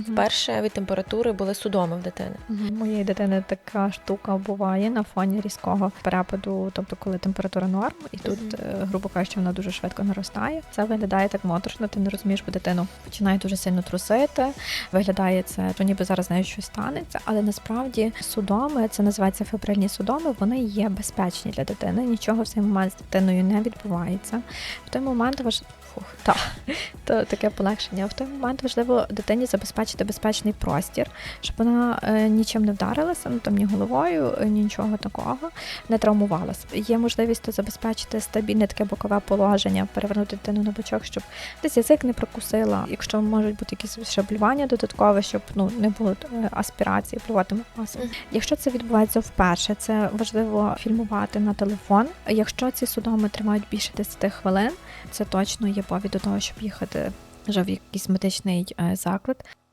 Вперше від температури були судоми в дитини. Моєї дитини така штука буває на фоні різкого перепаду, тобто коли температура норм, і тут, е, грубо кажучи, вона дуже швидко наростає. Це виглядає так моторошно, ти не розумієш, бо дитину починає дуже сильно трусити. Виглядає це, то ніби зараз нею щось станеться, але насправді судоми, це називається фебрильні судоми, вони є безпечні для дитини. Нічого в цей момент з дитиною не відбувається. В той момент важ... Фух, та, то таке полегшення. В той момент важливо дитині забезпечити безпечний простір, щоб вона е, нічим не вдарилася, ну там ні головою, е, ні нічого такого, не травмувалася. Є можливість то забезпечити стабільне таке бокове положення, перевернути дитину на бочок, щоб десь язик не прокусила. Якщо можуть бути якісь шаблювання додаткове, щоб ну не було е, аспірації, проводимо масу. Якщо це відбувається вперше, це важливо фільмувати на телефон. Якщо ці судоми тримають більше 10 хвилин, це точно є повід до того, щоб їхати вже в якийсь медичний заклад.